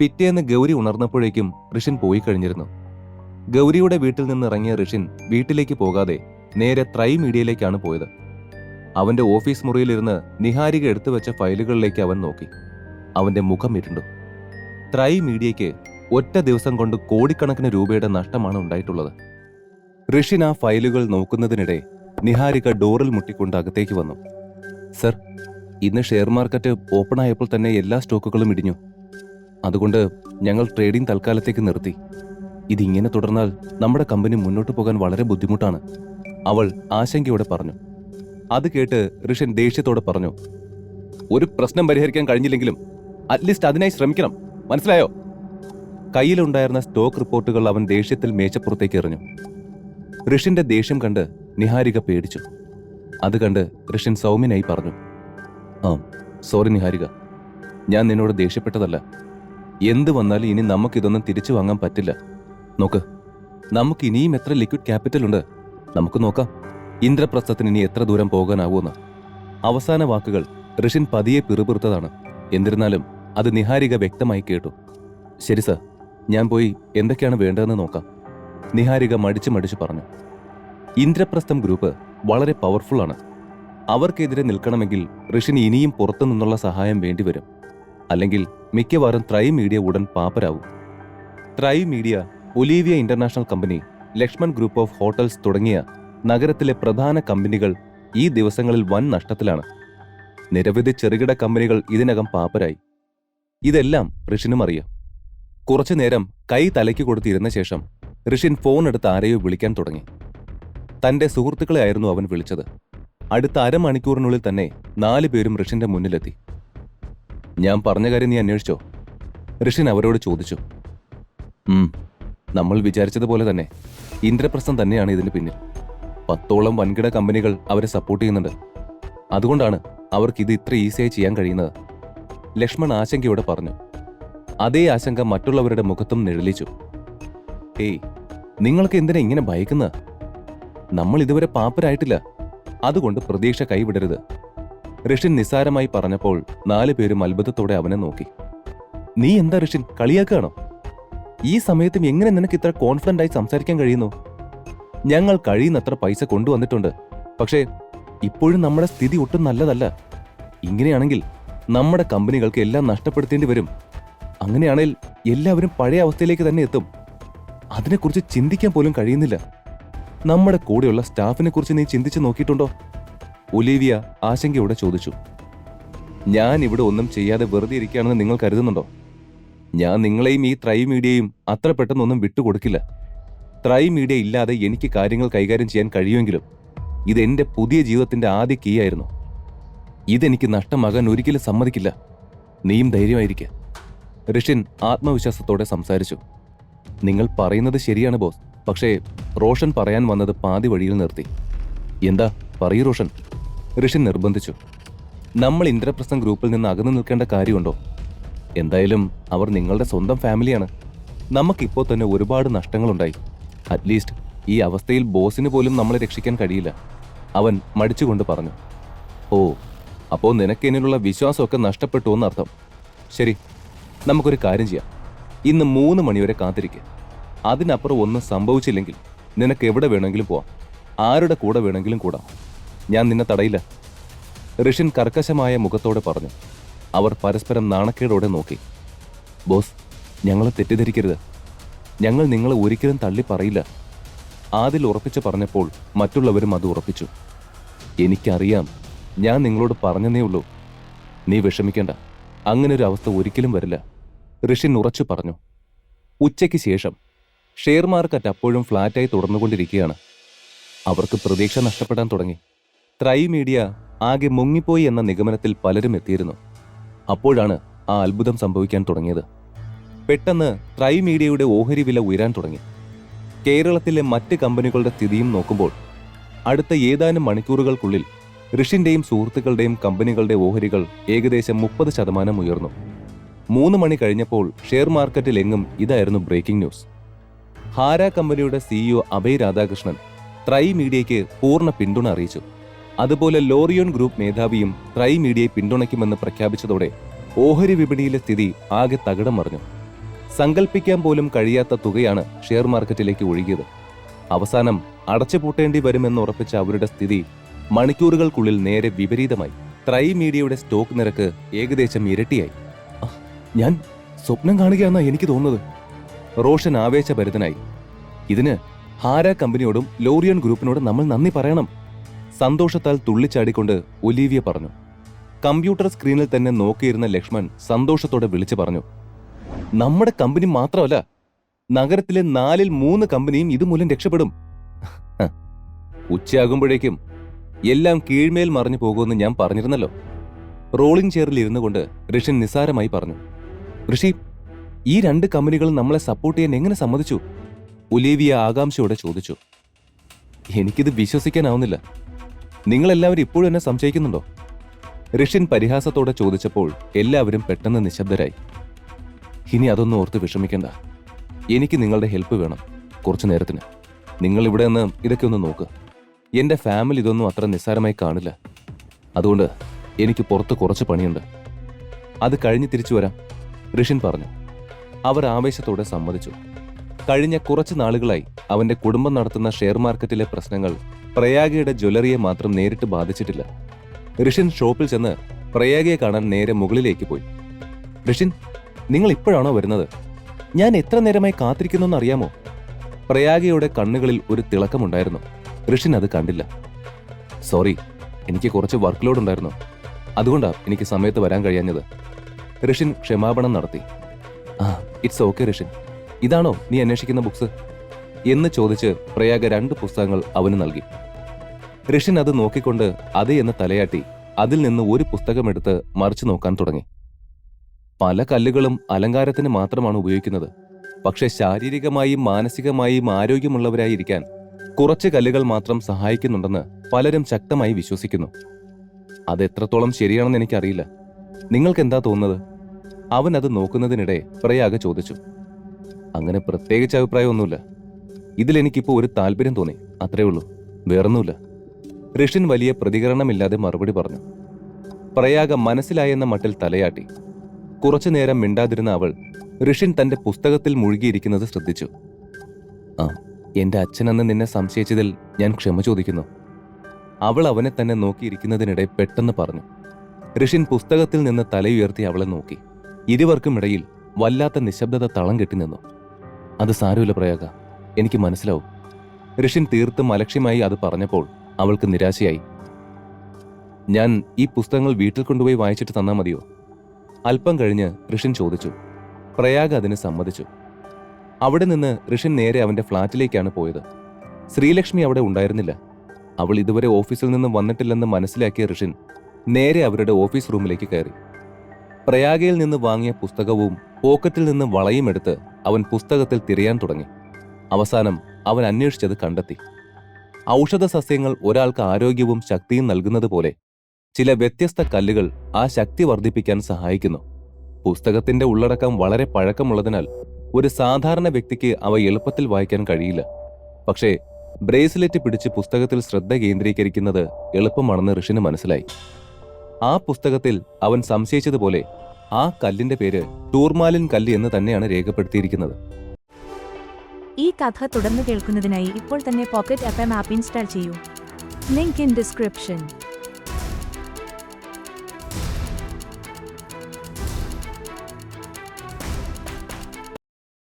പിറ്റേന്ന് ഗൗരി ഉണർന്നപ്പോഴേക്കും ഋഷിൻ പോയി കഴിഞ്ഞിരുന്നു. ഗൗരിയുടെ വീട്ടിൽ നിന്ന് ഇറങ്ങിയ ഋഷിൻ വീട്ടിലേക്ക് പോകാതെ നേരെ ത്രൈ മീഡിയയിലേക്കാണ് പോയത്. അവന്റെ ഓഫീസ് മുറിയിലിരുന്ന് നിഹാരിക എടുത്തു വെച്ച ഫയലുകളിലേക്ക് അവൻ നോക്കി. അവന്റെ മുഖം ഇരുണ്ടു. ത്രൈ മീഡിയയ്ക്ക് ഒറ്റ ദിവസം കൊണ്ട് കോടിക്കണക്കിന് രൂപയുടെ നഷ്ടമാണ് ഉണ്ടായിട്ടുള്ളത്. ഋഷിൻ ആ ഫയലുകൾ നോക്കുന്നതിനിടെ നിഹാരിക ഡോറിൽ മുട്ടിക്കൊണ്ട് അകത്തേക്ക് വന്നു. സർ ഇന്ന് ഷെയർ മാർക്കറ്റ് ഓപ്പൺ ആയപ്പോൾ തന്നെ എല്ലാ സ്റ്റോക്കുകളും ഇടിഞ്ഞു. അതുകൊണ്ട് ഞങ്ങൾ ട്രേഡിംഗ് തൽക്കാലത്തേക്ക് നിർത്തി. ഇതിങ്ങനെ തുടർന്നാൽ നമ്മുടെ കമ്പനി മുന്നോട്ട് പോകാൻ വളരെ ബുദ്ധിമുട്ടാണ് അവൾ ആശങ്കയോടെ പറഞ്ഞു. അത് കേട്ട് ഋഷൻ ദേഷ്യത്തോടെ പറഞ്ഞു ഒരു പ്രശ്നം പരിഹരിക്കാൻ കഴിഞ്ഞില്ലെങ്കിലും അറ്റ്ലീസ്റ്റ് അതിനായി ശ്രമിക്കണം മനസ്സിലായോ? കയ്യിലുണ്ടായിരുന്ന സ്റ്റോക്ക് റിപ്പോർട്ടുകൾ അവൻ ദേഷ്യത്തിൽ മേശപ്പുറത്തേക്ക് എറിഞ്ഞു. ഋഷിന്റെ ദേഷ്യം കണ്ട് നിഹാരിക പേടിച്ചു. അത് കണ്ട് ഋഷൻ സൗമ്യനായി പറഞ്ഞു ആ സോറി നിഹാരിക ഞാൻ നിന്നോട് ദേഷ്യപ്പെട്ടതല്ല. എന്ത് വന്നാലും ഇനി നമുക്കിതൊന്നും തിരിച്ചു വാങ്ങാൻ പറ്റില്ല. നോക്ക് നമുക്ക് ഇനിയും എത്ര ലിക്വിഡ് ക്യാപിറ്റൽ ഉണ്ട്? നമുക്ക് നോക്കാം. ഇന്ദ്രപ്രസ്ഥത്തിന് ഇനി എത്ര ദൂരം പോകാനാവൂന്ന്. അവസാന വാക്കുകൾ ഋഷിൻ പതിയെ പിറുപിറുത്തതാണ്. എന്നിരുന്നാലും അത് നിഹാരിക വ്യക്തമായി കേട്ടു. ശരി സർ ഞാൻ പോയി എന്തൊക്കെയാണ് വേണ്ടതെന്ന് നോക്കാം. നിഹാരിക മടിച്ചു മടിച്ചു പറഞ്ഞു. ഇന്ദ്രപ്രസ്ഥം ഗ്രൂപ്പ് വളരെ പവർഫുൾ ആണ്. അവർക്കെതിരെ നിൽക്കണമെങ്കിൽ ഋഷിന് ഇനിയും പുറത്തു നിന്നുള്ള സഹായം വേണ്ടിവരും. അല്ലെങ്കിൽ മിക്കവാറും ത്രൈ മീഡിയ ഉടൻ പാപ്പരാവും. Thrai media Olivia international company Lakshman group of hotels തുടങ്ങിയ നഗരത്തിലെ പ്രധാന കമ്പനികൾ ഈ ദിവസങ്ങളിൽ വൻ നഷ്ടത്തിലാണ്. നിരവധി ചെറുകിട കമ്പനികൾ ഇതിനകം പാപ്പരായി. ഇതെല്ലാം ഋഷിനും അറിയാം. കുറച്ചു നേരം കൈ തലയ്ക്ക് കൊടുത്തിരുന്ന ശേഷം ഋഷിൻ ഫോൺ എടുത്ത് ആരെയോ വിളിക്കാൻ തുടങ്ങി. തന്റെ സുഹൃത്തുക്കളെ ആയിരുന്നു അവൻ വിളിച്ചത്. അടുത്ത അരമണിക്കൂറിനുള്ളിൽ തന്നെ നാലു പേരും ഋഷിന്റെ മുന്നിലെത്തി. ഞാൻ പറഞ്ഞ കാര്യം നീ അന്വേഷിച്ചോ? ഋഷിൻ അവരോട് ചോദിച്ചു. നമ്മൾ വിചാരിച്ചതുപോലെ തന്നെ. ഇന്ദ്രപ്രസ്ഥം തന്നെയാണ് ഇതിന് പിന്നിൽ. പത്തോളം വൻകിട കമ്പനികൾ അവരെ സപ്പോർട്ട് ചെയ്യുന്നുണ്ട്. അതുകൊണ്ടാണ് അവർക്ക് ഇത് ഇത്ര ഈസിയായി ചെയ്യാൻ കഴിയുന്നത്. ലക്ഷ്മൺ ആശങ്കയോടെ പറഞ്ഞു. അതേ ആശങ്ക മറ്റുള്ളവരുടെ മുഖത്തും നിഴലിച്ചു. ഏയ് നിങ്ങൾക്ക് എന്തിനാ ഇങ്ങനെ ഭയക്കുന്നത്? നമ്മൾ ഇതുവരെ പാപ്പരായിട്ടില്ല. അതുകൊണ്ട് പ്രതീക്ഷ കൈവിടരുത്. ഋഷിൻ നിസ്സാരമായി പറഞ്ഞപ്പോൾ നാലു പേരും അത്ഭുതത്തോടെ അവനെ നോക്കി. നീ എന്താ ഋഷിൻ കളിയാക്കുകയാണോ? ഈ സമയത്തും എങ്ങനെ നിനക്ക് ഇത്ര കോൺഫിഡന്റ് ആയി സംസാരിക്കാൻ കഴിയുന്നു? ഞങ്ങൾ കഴിയുന്നത്ര പൈസ കൊണ്ടുവന്നിട്ടുണ്ട്. പക്ഷേ ഇപ്പോഴും നമ്മുടെ സ്ഥിതി ഒട്ടും നല്ലതല്ല. ഇങ്ങനെയാണെങ്കിൽ നമ്മുടെ കമ്പനികൾക്ക് എല്ലാം നഷ്ടപ്പെടുത്തേണ്ടി വരും. അങ്ങനെയാണെങ്കിൽ എല്ലാവരും പഴയ അവസ്ഥയിലേക്ക് തന്നെ എത്തും. അതിനെക്കുറിച്ച് ചിന്തിക്കാൻ പോലും കഴിയുന്നില്ല. നമ്മുടെ കൂടെയുള്ള സ്റ്റാഫിനെ കുറിച്ച് നീ ചിന്തിച്ച് നോക്കിയിട്ടുണ്ടോ? ഒലീവിയ ആശങ്കയോടെ ചോദിച്ചു. ഞാൻ ഇവിടെ ഒന്നും ചെയ്യാതെ വെറുതെ ഇരിക്കുകയാണെന്ന് നിങ്ങൾ കരുതുന്നുണ്ടോ? ഞാൻ നിങ്ങളെയും ഈ ത്രൈ മീഡിയയും അത്ര പെട്ടെന്നൊന്നും വിട്ടുകൊടുക്കില്ല. ത്രൈ മീഡിയ ഇല്ലാതെ എനിക്ക് കാര്യങ്ങൾ കൈകാര്യം ചെയ്യാൻ കഴിയുമെങ്കിലും എന്റെ പുതിയ ജീവിതത്തിന്റെ ആദ്യ കീ ആയിരുന്നു. ഇതെനിക്ക് നഷ്ടമാകാൻ ഒരിക്കലും സമ്മതിക്കില്ല. നീയും ധൈര്യമായിരിക്കുക ഋഷിൻ ആത്മവിശ്വാസത്തോടെ സംസാരിച്ചു. നിങ്ങൾ പറയുന്നത് ശരിയാണ് ബോസ്. പക്ഷേ റോഷൻ പറയാൻ വന്നത് പാതി വഴിയിൽ നിർത്തി. എന്താ? പറയൂ റോഷൻ. ഋഷിൻ നിർബന്ധിച്ചു. നമ്മൾ ഇന്ദ്രപ്രസ്ഥം ഗ്രൂപ്പിൽ നിന്ന് അകന്നു നിൽക്കേണ്ട കാര്യമുണ്ടോ? എന്തായാലും അവർ നിങ്ങളുടെ സ്വന്തം ഫാമിലിയാണ്. നമുക്കിപ്പോൾ തന്നെ ഒരുപാട് നഷ്ടങ്ങളുണ്ടായി. അറ്റ്ലീസ്റ്റ് ഈ അവസ്ഥയിൽ ബോസിന് പോലും നമ്മളെ രക്ഷിക്കാൻ കഴിയില്ല. അവൻ മടിച്ചുകൊണ്ട് പറഞ്ഞു. ഓ അപ്പോൾ നിനക്ക് എന്നിലുള്ള വിശ്വാസമൊക്കെ നഷ്ടപ്പെട്ടു എന്നർത്ഥം. ശരി നമുക്കൊരു കാര്യം ചെയ്യാം. ഇന്ന് മൂന്ന് മണിവരെ കാത്തിരിക്കുക അതിനപ്പുറം ഒന്നും സംഭവിച്ചില്ലെങ്കിൽ നിനക്ക് എവിടെ വേണമെങ്കിലും പോവാം. ആരുടെ കൂടെ വേണമെങ്കിലും കൂടാം. ഞാൻ നിന്നെ തടയില്ല. ഋഷിൻ കർക്കശമായ മുഖത്തോടെ പറഞ്ഞു. അവർ പരസ്പരം നാണക്കേടോടെ നോക്കി. ബോസ് ഞങ്ങളെ തെറ്റിദ്ധരിക്കരുത്. ഞങ്ങൾ നിങ്ങളെ ഒരിക്കലും തള്ളി പറയില്ല. ആദിൽ ഉറപ്പിച്ച് പറഞ്ഞപ്പോൾ മറ്റുള്ളവരും അത് ഉറപ്പിച്ചു. എനിക്കറിയാം ഞാൻ നിങ്ങളോട് പറഞ്ഞതേ ഉള്ളൂ. നീ വിഷമിക്കേണ്ട. അങ്ങനെ ഒരു അവസ്ഥ ഒരിക്കലും വരില്ല. ഋഷിൻ ഉറച്ചു പറഞ്ഞു. ഉച്ചയ്ക്ക് ശേഷം ഷെയർ മാർക്കറ്റ് അപ്പോഴും ഫ്ലാറ്റായി തുടർന്നുകൊണ്ടിരിക്കുകയാണ്. അവർക്ക് പ്രതീക്ഷ നഷ്ടപ്പെടാൻ തുടങ്ങി. ത്രൈ മീഡിയ ആകെ മുങ്ങിപ്പോയി എന്ന നിഗമനത്തിൽ പലരും എത്തിയിരുന്നു. അപ്പോഴാണ് ആ അത്ഭുതം സംഭവിക്കാൻ തുടങ്ങിയത്. പെട്ടെന്ന് ത്രൈ മീഡിയയുടെ ഓഹരി വില ഉയരാൻ തുടങ്ങി. കേരളത്തിലെ മറ്റ് കമ്പനികളുടെ സ്ഥിതിയും നോക്കുമ്പോൾ അടുത്ത ഏതാനും മണിക്കൂറുകൾക്കുള്ളിൽ ഋഷിന്റെയും സുഹൃത്തുക്കളുടെയും കമ്പനികളുടെ ഓഹരികൾ ഏകദേശം മുപ്പത് ശതമാനം ഉയർന്നു. മൂന്ന് മണി കഴിഞ്ഞപ്പോൾ ഷെയർ മാർക്കറ്റിൽ എങ്ങും ഇതായിരുന്നു ബ്രേക്കിംഗ് ന്യൂസ്. ഹാര കമ്പനിയുടെ സിഇഒ അഭയ് രാധാകൃഷ്ണൻ ത്രൈ മീഡിയയ്ക്ക് പൂർണ പിന്തുണ അറിയിച്ചു. അതുപോലെ ലോറിയോൺ ഗ്രൂപ്പ് മേധാവിയും ത്രൈ മീഡിയയെ പിന്തുണയ്ക്കുമെന്ന് പ്രഖ്യാപിച്ചതോടെ ഓഹരി വിപണിയിലെ സ്ഥിതി ആകെ തകിടം മറിഞ്ഞു. സങ്കല്പിക്കാൻ പോലും കഴിയാത്ത തുകയാണ് ഷെയർ മാർക്കറ്റിലേക്ക് ഒഴുകിയത്. അവസാനം അടച്ചുപൂട്ടേണ്ടി വരുമെന്ന് ഉറപ്പിച്ച അവരുടെ സ്ഥിതി മണിക്കൂറുകൾക്കുള്ളിൽ നേരെ വിപരീതമായി. ട്രൈ മീഡിയയുടെ സ്റ്റോക്ക് നിരക്ക് ഏകദേശം ഇരട്ടിയായി. ഞാൻ സ്വപ്നം കാണുകയാണെന്നാ എനിക്ക് തോന്നുന്നത്. റോഷൻ ആവേശഭരിതനായി. ഇതിന് ഹാര കമ്പനിയോടും ലോറിയൻ ഗ്രൂപ്പിനോടും നമ്മൾ നന്ദി പറയണം. സന്തോഷത്താൽ തുള്ളിച്ചാടിക്കൊണ്ട് ഒലീവിയ പറഞ്ഞു. കമ്പ്യൂട്ടർ സ്ക്രീനിൽ തന്നെ നോക്കിയിരുന്ന ലക്ഷ്മൺ സന്തോഷത്തോടെ വിളിച്ചു പറഞ്ഞു. നമ്മുടെ കമ്പനി മാത്രമല്ല നഗരത്തിലെ നാലിൽ മൂന്ന് കമ്പനിയും ഇതുമൂലം രക്ഷപ്പെടും. ഉച്ചയാകുമ്പോഴേക്കും എല്ലാം കീഴ്മേൽ മറിഞ്ഞു പോകുമെന്ന് ഞാൻ പറഞ്ഞിരുന്നല്ലോ. റോളിംഗ് ചെയറിൽ ഇരുന്നു കൊണ്ട് ഋഷി നിസാരമായി പറഞ്ഞു. ഋഷി ഈ രണ്ട് കമ്പനികളും നമ്മളെ സപ്പോർട്ട് ചെയ്യാൻ എങ്ങനെ സമ്മതിച്ചു? ഒലീവിയ ആകാംക്ഷയോടെ ചോദിച്ചു. എനിക്കിത് വിശ്വസിക്കാനാവുന്നില്ല. നിങ്ങളെല്ലാവരും ഇപ്പോഴും എന്നെ സംശയിക്കുന്നുണ്ടോ? ഋഷിൻ പരിഹാസത്തോടെ ചോദിച്ചപ്പോൾ എല്ലാവരും പെട്ടെന്ന് നിശബ്ദരായി. ഇനി അതൊന്നും ഓർത്ത് വിഷമിക്കണ്ട. എനിക്ക് നിങ്ങളുടെ ഹെൽപ്പ് വേണം കുറച്ചു നേരത്തിന്. നിങ്ങൾ ഇവിടെ നിന്ന് ഇതൊക്കെ ഒന്ന് നോക്ക്. എന്റെ ഫാമിലി ഇതൊന്നും അത്ര നിസ്സാരമായി കാണില്ല. അതുകൊണ്ട് എനിക്ക് പുറത്ത് കുറച്ച് പണിയുണ്ട്. അത് കഴിഞ്ഞ് തിരിച്ചു വരാം ഋഷിൻ പറഞ്ഞു. അവർ ആവേശത്തോടെ സമ്മതിച്ചു. കഴിഞ്ഞ കുറച്ച് നാളുകളായി അവന്റെ കുടുംബം നടത്തുന്ന ഷെയർ മാർക്കറ്റിലെ പ്രശ്നങ്ങൾ പ്രയാഗയുടെ ജ്വല്ലറിയെ മാത്രം നേരിട്ട് ബാധിച്ചിട്ടില്ല. ഋഷിൻ ഷോപ്പിൽ ചെന്ന് പ്രയാഗയെ കാണാൻ നേരെ മുകളിലേക്ക് പോയി. ഋഷിൻ നിങ്ങൾ ഇപ്പോഴാണോ വരുന്നത്? ഞാൻ എത്ര നേരമായി കാത്തിരിക്കുന്നു അറിയാമോ? പ്രയാഗയുടെ കണ്ണുകളിൽ ഒരു തിളക്കമുണ്ടായിരുന്നു. ഋഷിൻ അത് കണ്ടില്ല. സോറി എനിക്ക് കുറച്ച് വർക്ക് ലോഡ് ഉണ്ടായിരുന്നു. അതുകൊണ്ടാണ് എനിക്ക് സമയത്ത് വരാൻ കഴിയാഞ്ഞത്. ഋഷിൻ ക്ഷമാപണം നടത്തി. ആ ഇറ്റ്സ് ഓക്കെ ഋഷിൻ. ഇതാണോ നീ അന്വേഷിക്കുന്ന ബുക്സ്? എന്ന് ചോദിച്ച് പ്രയാഗ രണ്ട് പുസ്തകങ്ങൾ അവന് നൽകി. ഋഷിൻ അത് നോക്കിക്കൊണ്ട് അത് എന്ന് തലയാട്ടി അതിൽ നിന്ന് ഒരു പുസ്തകമെടുത്ത് മറിച്ചു നോക്കാൻ തുടങ്ങി. പല കല്ലുകളും അലങ്കാരത്തിന് മാത്രമാണ് ഉപയോഗിക്കുന്നത്. പക്ഷെ ശാരീരികമായും മാനസികമായും ആരോഗ്യമുള്ളവരായിരിക്കാൻ കുറച്ച് കല്ലുകൾ മാത്രം സഹായിക്കുന്നുണ്ടെന്ന് പലരും ശക്തമായി വിശ്വസിക്കുന്നു. അത് എത്രത്തോളം ശരിയാണെന്ന് എനിക്കറിയില്ല. നിങ്ങൾക്ക് എന്താ തോന്നുന്നത്? അവൻ അത് നോക്കുന്നതിനിടെ പ്രയാഗ ചോദിച്ചു. അങ്ങനെ പ്രത്യേകിച്ച് അഭിപ്രായമൊന്നുമില്ല. ഇതിലെനിക്കിപ്പോ ഒരു താല്പര്യം തോന്നി. അത്രേ ഉള്ളൂ. വേറൊന്നുമില്ല. ഋഷിൻ വലിയ പ്രതികരണമില്ലാതെ മറുപടി പറഞ്ഞു. പ്രയാഗ മനസ്സിലായെന്ന മട്ടിൽ തലയാട്ടി. കുറച്ചു നേരം മിണ്ടാതിരുന്ന അവൾ ഋഷിൻ തന്റെ പുസ്തകത്തിൽ മുഴുകിയിരിക്കുന്നത് ശ്രദ്ധിച്ചു. ആ എന്റെ അച്ഛനെന്ന് നിന്നെ സംശയിച്ചതിൽ ഞാൻ ക്ഷമ ചോദിക്കുന്നു. അവൾ അവനെ തന്നെ നോക്കിയിരിക്കുന്നതിനിടെ പെട്ടെന്ന് പറഞ്ഞു. ഋഷിൻ പുസ്തകത്തിൽ നിന്ന് തലയുയർത്തി അവളെ നോക്കി. ഇരുവർക്കും ഇടയിൽ വല്ലാത്ത നിശബ്ദത തളം കെട്ടി നിന്നു. അത് സാരമില്ല പ്രയാഗ. എനിക്ക് മനസ്സിലാവും. ഋഷിൻ തീർത്തും അലക്ഷ്യമായി അത് പറഞ്ഞപ്പോൾ അവൾക്ക് നിരാശയായി. ഞാൻ ഈ പുസ്തകങ്ങൾ വീട്ടിൽ കൊണ്ടുപോയി വായിച്ചിട്ട് തന്നാൽ മതിയോ? അല്പം കഴിഞ്ഞ് ഋഷിൻ ചോദിച്ചു. പ്രയാഗ് അതിന് സമ്മതിച്ചു. അവിടെ നിന്ന് ഋഷിൻ നേരെ അവന്റെ ഫ്ളാറ്റിലേക്കാണ് പോയത്. ശ്രീലക്ഷ്മി അവിടെ ഉണ്ടായിരുന്നില്ല. അവൾ ഇതുവരെ ഓഫീസിൽ നിന്ന് വന്നിട്ടില്ലെന്ന് മനസ്സിലാക്കിയ ഋഷിൻ നേരെ അവരുടെ ഓഫീസ് റൂമിലേക്ക് കയറി. പ്രയാഗയിൽ നിന്ന് വാങ്ങിയ പുസ്തകവും പോക്കറ്റിൽ നിന്ന് വളയും എടുത്ത് അവൻ പുസ്തകത്തിൽ തിരയാൻ തുടങ്ങി. അവസാനം അവൻ അന്വേഷിച്ചത് കണ്ടെത്തി. ഔഷധ സസ്യങ്ങൾ ഒരാൾക്ക് ആരോഗ്യവും ശക്തിയും നൽകുന്നത് പോലെ ചില വ്യത്യസ്ത കല്ലുകൾ ആ ശക്തി വർദ്ധിപ്പിക്കാൻ സഹായിക്കുന്നു. പുസ്തകത്തിന്റെ ഉള്ളടക്കം വളരെ പഴക്കമുള്ളതിനാൽ ഒരു സാധാരണ വ്യക്തിക്ക് അവ എളുപ്പത്തിൽ വായിക്കാൻ കഴിയില്ല. പക്ഷേ ബ്രേസ്ലെറ്റ് പിടിച്ച് പുസ്തകത്തിൽ ശ്രദ്ധ കേന്ദ്രീകരിക്കുന്നത് എളുപ്പമാണെന്ന് ഋഷിന് മനസ്സിലായി. ആ പുസ്തകത്തിൽ അവൻ സംശയിച്ചതുപോലെ ആ കല്ലിന്റെ പേര് ടൂർമാലിൻ കല്ല് എന്ന് തന്നെയാണ് രേഖപ്പെടുത്തിയിരിക്കുന്നത്. ഈ കഥ തുടർന്ന് കേൾക്കുന്നതിനായി ഇപ്പോൾ തന്നെ പോക്കറ്റ് എം ആപ്പ് ഇൻസ്റ്റാൾ ചെയ്യൂ. Link in description